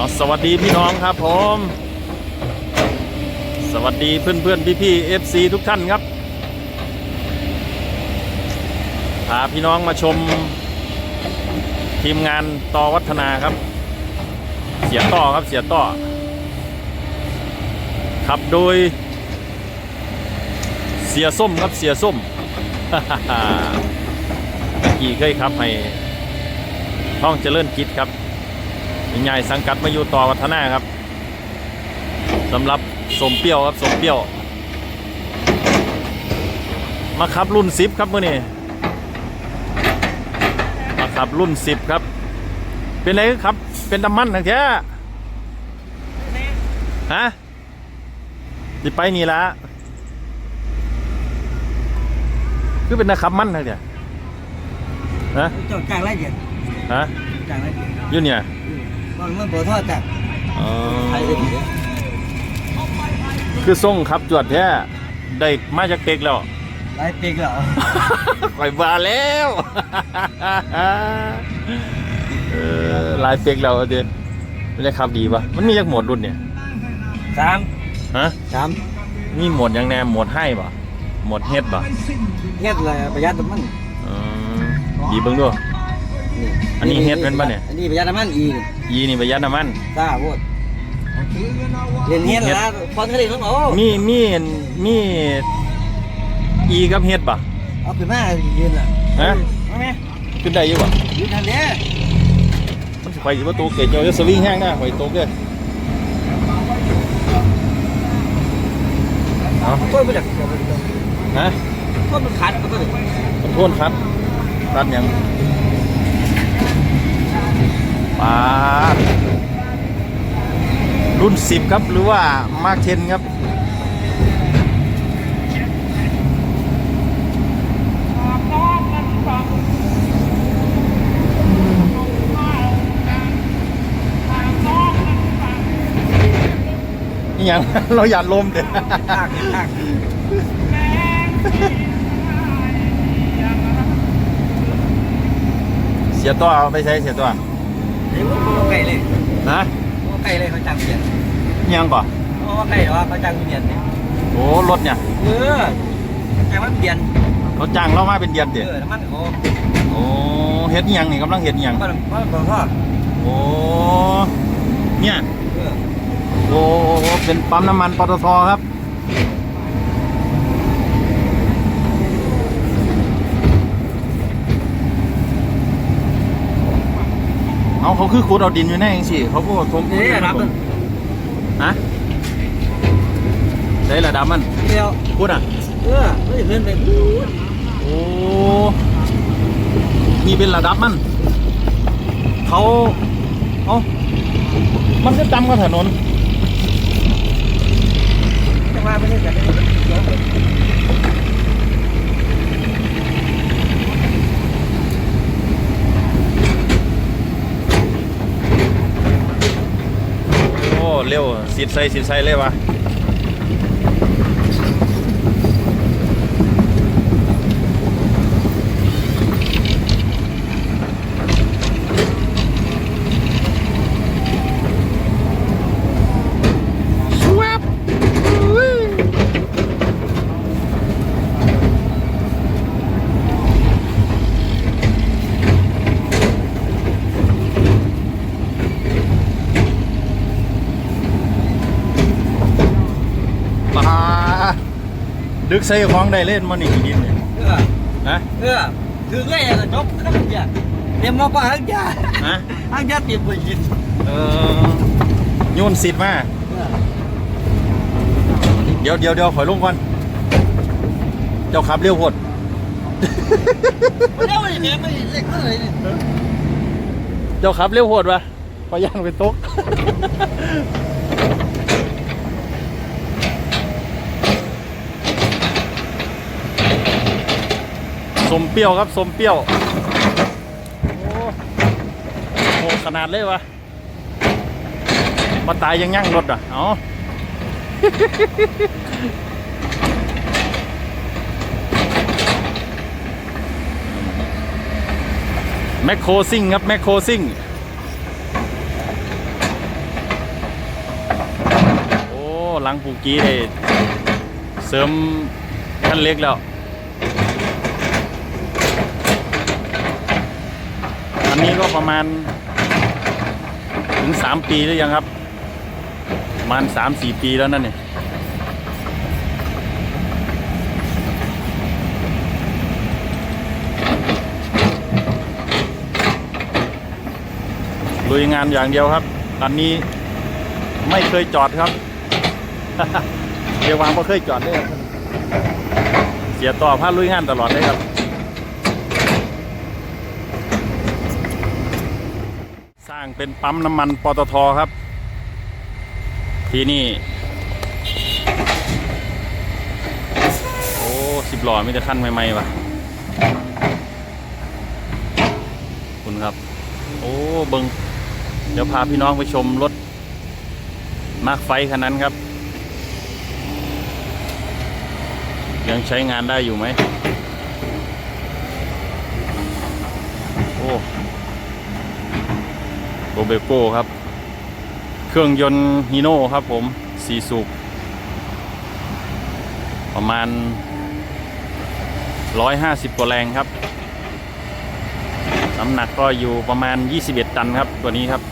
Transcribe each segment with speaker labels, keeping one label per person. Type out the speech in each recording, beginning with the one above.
Speaker 1: เอาสวัสดีพี่น้องครับผม สวัสดีเพื่อนเพื่อนพี่พี่เอฟซีทุกท่านครับพาพี่น้องมาชม ทีมงานต่อวัฒนาครับ เสียต่อครับเสียต่อ ขับโดย เสียส้มครับเสียส้มกี้เคยครับให้ท่องเจริญกิจครับ ใหญ่สังกัดมาอยู่ต่อวัฒนาครับสำหรับสมเปรี้ยวครับสมเปรี้ยว มาขับรุ่นสิบครับมื่อนี้มาขับรุ่นสิบครับ เป็นไรครับ เป็นดำมันทั้งแท้ฮะสิไปนี่ละคือเป็นนักขับมันทั้งแท้ฮะ
Speaker 2: เจ้าจ้างไรเดียด
Speaker 1: ฮะ
Speaker 2: จ้างไรเดียด
Speaker 1: อยู่เนี่ย
Speaker 2: บางมันบ่ทอดจ้ะ
Speaker 1: อ๋อ
Speaker 2: ใครจะดี
Speaker 1: คือส่งขับจวดแท้ได้มาจากเต็กแล้ว
Speaker 2: ไรปีกแล้ว
Speaker 1: ข่อยมาแล้ว เออลายเปียกเราเดือนไม่ได้ขับดีปะมันมีจากโหมดรุ่นเนี่ย
Speaker 2: สาม
Speaker 1: ฮะ
Speaker 2: สาม
Speaker 1: มีโหมดหยังแนมโหมดให้ปะโหมดเฮ็ดปะ
Speaker 2: เฮ็ดเลยประหยัดน้ำมัน
Speaker 1: อืมดีเบิ่งดูอันนี้เฮ็ดเป็นปะเนี่ย
Speaker 2: อันนี้ประหยัดน้ำมันอีก
Speaker 1: ยีนี่ประหยัดน้ำมัน
Speaker 2: ซ่าโวดเรียนเฮ็ดละคนเขาเรียนต้องโอ้
Speaker 1: มีมีมีอีกับเฮ็ดปะ
Speaker 2: เอาขึ้นมายืนล่ะ
Speaker 1: ฮะ
Speaker 2: เอาไหม
Speaker 1: ขึ้นได้อยู่ปะ
Speaker 2: ยืนทันเด้
Speaker 1: มันสิข่อยสิว่าตัวเกจเจ้าจะสวิงแห้งนะข่อยตกเด้อเอา
Speaker 2: ต้นมาจาก
Speaker 1: ฮะ
Speaker 2: ต้นมันขาดก็ต้น
Speaker 1: ขอโทษครับรัดยัง ปาดรุ่นสิบครับหรือว่ามาร์คเทนครับ นี่ยัง เราหยาดลมเด็
Speaker 2: ทากทาก
Speaker 1: เสียตัวเอาไปใช้เสียตัว
Speaker 2: เดี๋ยวมันไก่เลย
Speaker 1: ฮะ
Speaker 2: ไก่เลยเขาจ้างเรียน
Speaker 1: นี่ยังก่อน
Speaker 2: โอ้ไก่เหรอเขาจ้างเรียนเนี่ย
Speaker 1: โอ้รถเนี่ย
Speaker 2: เออจ้างมันเปลี่ยน
Speaker 1: รถจ้างเรามาเป็นเดือน
Speaker 2: เอ
Speaker 1: เดียว
Speaker 2: อน้ำมันโอ้
Speaker 1: โอ้เฮ็ดอิหยังนี่กำลังเฮ็ดอิหยัง
Speaker 2: มันมันบ่ทอด
Speaker 1: โอ้เนี่ย
Speaker 2: เออ
Speaker 1: โอ้เป็นปั๊มน้ำมันปตทครับ เอาเขาคือขุดเอาดินอยู่แน่เองสิเขาก็ทม
Speaker 2: นี่รับมัน
Speaker 1: ฮะได้ระดับมัน
Speaker 2: เดียว
Speaker 1: พูดอะ
Speaker 2: เออไม่เพื่อนไป
Speaker 1: โอ้นี่เป็นระดับมันเขาเอามันก็จำกับถนน
Speaker 2: แต่ว่าไม่ใช่แต่ไม่
Speaker 1: โอ้ เร็วสิดใส่สิดใส่เลยวะ กใส่ของได้เล่นมันนี่ดินเนี่ย
Speaker 2: เออ
Speaker 1: นะ
Speaker 2: เออถือเลยจบก็ต้องอย่าเตรียมมาป่ะฮังยา
Speaker 1: ฮะ
Speaker 2: ฮังยาเตรียมไปยิน
Speaker 1: เออโยนสิทธิ์มาเดี๋ยวเดี๋ยวเดี๋ยวขอยลงก่อนเจ้าขับเร็วโพด
Speaker 2: เร็วเลยเนี่ยไม่เล็กเลย
Speaker 1: เจ้าขับเร็วโหดวะพอย่างเป็นโต๊ะ สมเปรี้ยวครับสมเปรี้ยว โอ้โหขนาดเลยวะมาตายยังยั่งรถอะ เอาแมคโครซิ่งครับ แมคโครซิ่งหลังปูกี้ได้เสริมขั้นเล็กแล้ว นนี้ก็ประมาณ ถึงสามปีหรือยังครับ ประมาณสามสี่ปีแล้วนั่นเนี่ยลุยงานอย่างเดียวครับอันนี้ไม่เคยจอดครับเดี๋ยววางไม่เคยจอดเลยครับเสียต่อพาลุยงานตลอดเลยครับ สร้างเป็นปั๊มน้ำมันปตทครับ ที่นี่ โอ้สิบหล่อไมีแต่ขั้นใหม่ๆว่ะคุณครับ โอ้เบิงเดี๋ยวพาพี่น้องไปชมรถมาร์คไฟคันนั้นครับ ยังใช้งานได้อยู่ไหม โอ้ โร เบโก้ครับ เครื่องยนต์ฮีโน่ครับผมสีสูบประมาณ 150กว่าแรงครับ น้ำหนักก็อยู่ประมาณ 21 ตันครับ ตัวนี้ครับ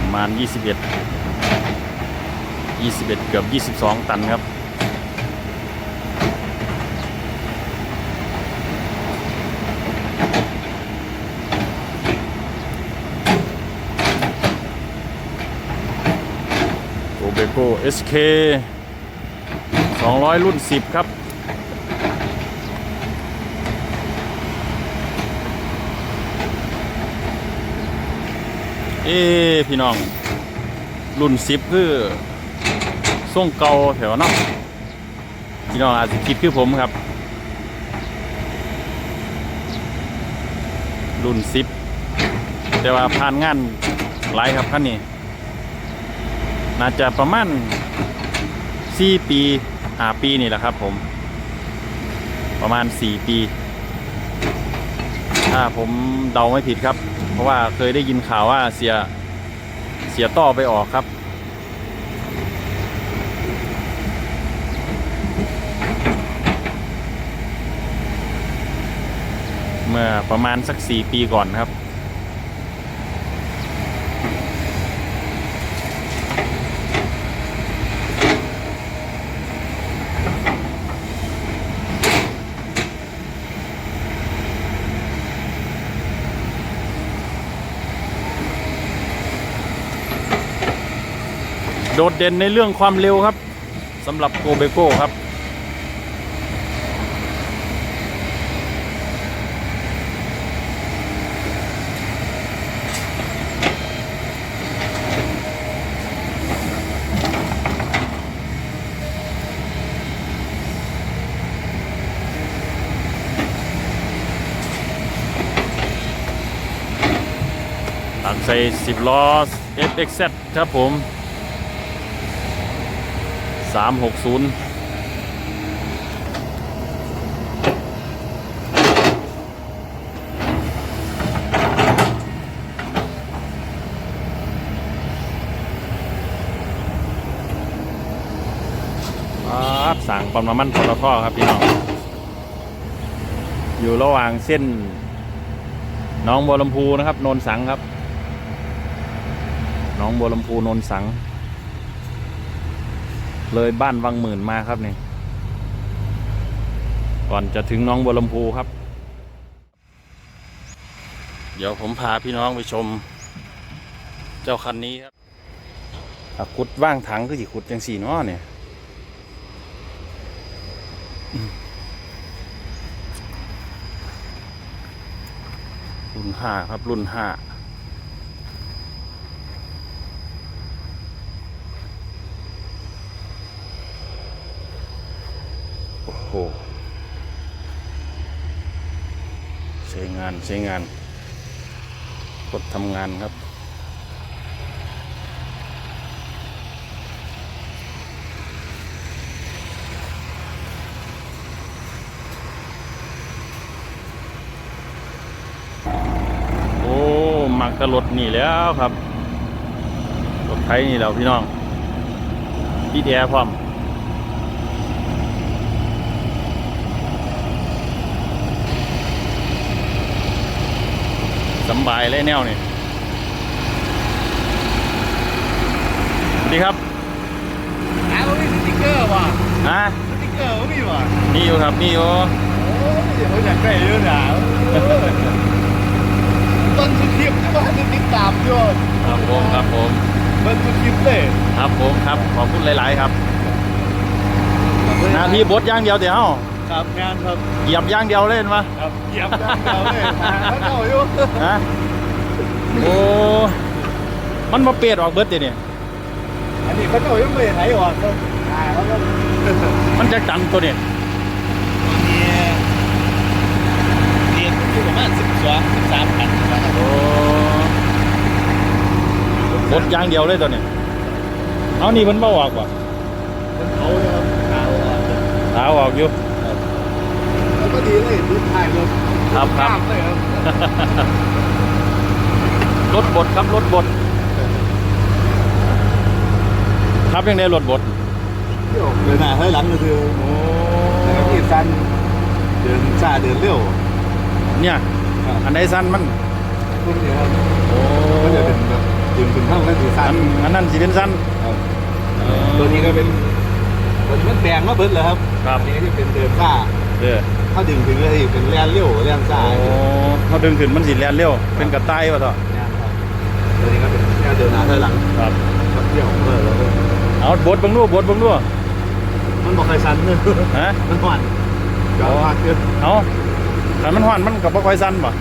Speaker 1: ประมาณ 21 21 เกือบ 22 ตันครับ โอเบโก้ SK 200 รุ่น 10 ครับ เอ้พี่น้อง รุ่น 10 คือส่งเก่าแถวเนาะพี่น้องอาจจะคิดคือผมครับ รุ่น 10 แต่ว่าผ่านงานหลายครับคันนี้ น่าจะประมาณ4ปี5ปีนี่แหละครับผม ประมาณ 4 ปี ถ้าผมเดาไม่ผิดครับ เพราะว่าเคยได้ยินข่าวว่าเสียเสียต่อไปออกครับ เมื่อประมาณสัก 4 ปีก่อนครับ โดดเด่นในเรื่องความเร็วครับสำหรับโกเบโก้ครับตักใส่10ล้อ FXZ ครับผม 360ครับสั่งปั๊มน้ำมันปตทครับพี่น้องอยู่ระหว่างเส้นน้องบัวลำพูนะครับ โนนสังครับ น้องบัวลำพูโนนสัง เลยบ้านวังหมื่นมาครับนี่ก่อนจะถึงน้องบัวลำพูครับ เดี๋ยวผมพาพี่น้องไปชม เจ้าคันนี้ครับขุดว่างถังก็สิขุดจังสี่นาะเนี่ยรุ่นห้าครับรุ่นห้า โหใช้งานใช้งานกดทำงานครับ โอ้มักกระลดนี่แล้วครับรถไทยนี่แล้วพี่น้องพี่แอร์พร้อม สำบายเลยแนวนี่สวัสดีครับ
Speaker 3: อ้าวมีสติ๊กเกอร์ว่ะ
Speaker 1: อะ
Speaker 3: สติ๊กเกอร์ก็มีว่ะ
Speaker 1: นี่อยู่ครับนี่อยู่
Speaker 3: โอ้ยเดี๋ยวอยากได้เยอะหนาต้นทุกคลิปที่ว่าจะติดตามด้วย
Speaker 1: ครับผมครับผม
Speaker 3: ต้นทุกคลิปเลย
Speaker 1: ครับผมครับขอบคุณหลาย ๆ ครับหนาที่บดอย่างเดียวเดี๋ยว
Speaker 3: ครับงานครับ
Speaker 1: เหยียบอย่างเดียวเล่นมา
Speaker 3: ครับ เหยียบยางเดียวเลยหาเขาเจ้าอยู่
Speaker 1: ฮะโอ้มันมาเปลี่ยนออกเบิดเดี๋ยวนี่
Speaker 3: อันนี้เขาเจ้ายังไม่ไถออกเลยหาเขาก็
Speaker 1: มันจะตันตัวนี้
Speaker 3: เรียนอยู่ประมาณสิบสองสิบสามพันนะครับ
Speaker 1: โอ้บดอย่างเดียวเลยตัวนี้เอานี่มันบ่ออกว่ะ
Speaker 3: เป็นเขาเลยครับขาวอะ
Speaker 1: ตาออกอยู่
Speaker 3: แล้วก็ดีเลยดูถ่ายรถ
Speaker 1: ครับครับ
Speaker 3: ข้ามเลยครับ
Speaker 1: รถบดครับรถบดครับยังได้รถบด
Speaker 3: เดี๋ยวเดินหน้าถอยหลังก็คือ
Speaker 1: โอ้
Speaker 3: แล้วก็ที่สั้นเดินช้าเดินเร็ว
Speaker 1: เนี่ย
Speaker 3: ครับ
Speaker 1: อันใดสั้นมัน
Speaker 3: คุณเดียวครับ
Speaker 1: โอ้
Speaker 3: ก็จะเป็นแบบดึงถึงเท่ากันที่สั้
Speaker 1: อั
Speaker 3: น
Speaker 1: นอันนั้นสิเป็นสั้น
Speaker 3: ครับตัวนี้ก็เป็นตัวนี้มันแดงมาเบิดเลยครับ
Speaker 1: ครับ
Speaker 3: อันนี้ก็จะเป็นเดินช้า
Speaker 1: เออ
Speaker 3: ถ้าดึงถึงก็ที่เป็นแล่นเร็วแล่นช้า
Speaker 1: โอ้เขาดึงขึ้นมันสิแล่นเร็วเป็นกระต่ายวะต่อ
Speaker 3: เนี่ยครับตัวนี้ก็เป็นแค่เดินหน้าถอยหลัง
Speaker 1: ครับ
Speaker 3: ขับเที่ยวเออแล้วก็
Speaker 1: เอาบดเบังนู่บดเบังนู่
Speaker 3: มันบอกใครสั้นเลย
Speaker 1: ฮะ
Speaker 3: มันหวานเก่ามากขึ้น
Speaker 1: เอาถ้ามันหวานมันกับบ่ค่อยสั้นป่ะ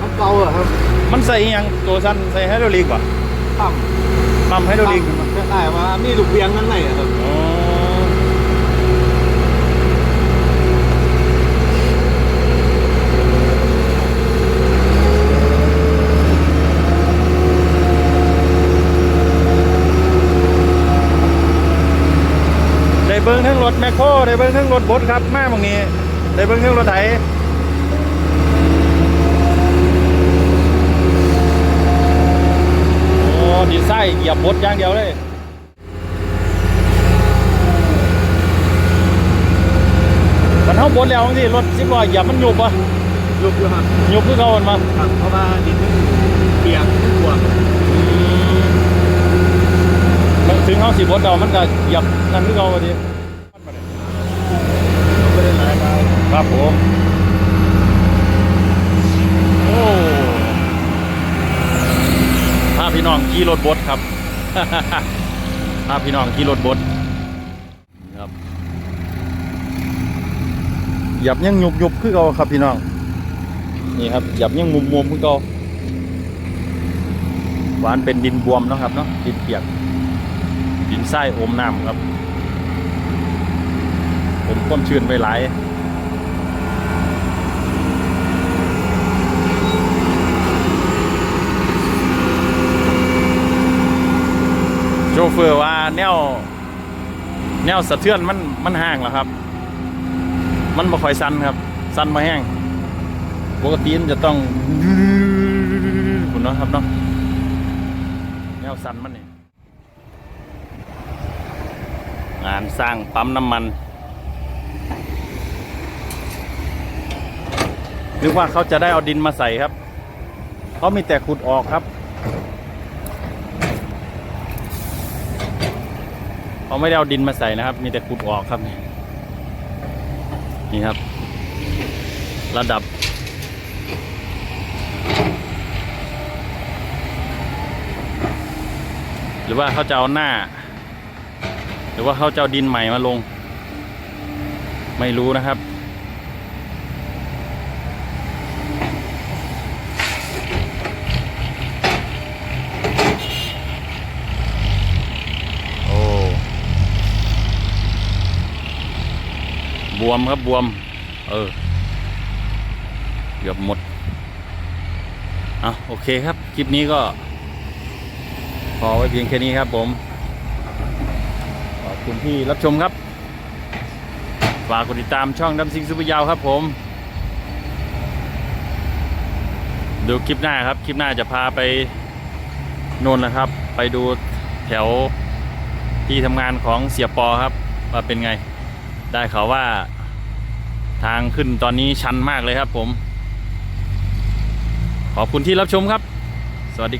Speaker 3: มันเก่าอะครับ
Speaker 1: มันใส่อิหยังตัวสั้นใส่ไฮดรอลิกป่ะ
Speaker 3: ปั๊ม
Speaker 1: ปั๊มไฮดรอลิก
Speaker 3: มันคล้ายๆว่ามีลูกเวียงนั่นไหนอะครับ
Speaker 1: เบิ้งทั้งรถแมคโครได้เบิ้งทั้งรถบดครับมาบางนี้ได้เบิ้งทั้งรถไถโอ้ดีไซน์เหยียบบดอย่างเดียวเลยมันเท่าบนแล้วบางทีรถสิบล้อเหยียบมันหยุบอะ
Speaker 3: ลูกอยู่ครับ
Speaker 1: หยุบคือเขามันมา
Speaker 3: ครับเพราะว่าดินเปียกกลัว
Speaker 1: ถึงเขาสิบดเรามันก็หยียบนั่นคือเขาพอดี
Speaker 3: ไม่ได้หลายมา
Speaker 1: ครับผม โอ้พาพี่น้องขี่รถบดครับพาพี่น้องขี่รถบดครับหยียบยังหยุบหยุบคือเขาครับพี่น้อง นี่ครับหยียบยังมุมมุมคือเขาหวานเป็นดินบวมนะครับเนาะดินเปียก ดินทรายอมน้ำครับ ผมความชื้นไปหลายโชเฟอร์ว่าแนว แนวสะเทือนมันมันห่างแล้วครับ มันบ่ค่อยสั้นครับสั้นมาแห้งปกติมันจะต้องคุณเนาะครับเนาะแนวสั้นมันนี่ งานสร้างปั๊มน้ำมัน นึกว่าเขาจะได้เอาดินมาใส่ครับเขามีแต่ขุดออกครับเขาไม่ได้เอาดินมาใส่นะครับ มีแต่ขุดออกครับ นี่ครับ ระดับ หรือว่าเขาจะเอาหน้า หรือว่าเขาจะเอาดินใหม่มาลง ไม่รู้นะครับโอ้บวมครับบวม เออ เกือบหมดอะโอเคครับ คลิปนี้ก็ พอไว้เพียงแค่นี้ครับผม คุณที่รับชมครับ ฝากกดติดตามช่องดำซิงซุปเปอร์ยาวครับผม ดูคลิปหน้าครับ คลิปหน้าจะพาไปโนนนะครับ ไปดูแถวที่ทำงานของเสียปอครับ ว่าเป็นไง ได้ข่าวว่าทางขึ้นตอนนี้ชันมากเลยครับผม ขอบคุณที่รับชมครับ สวัสดี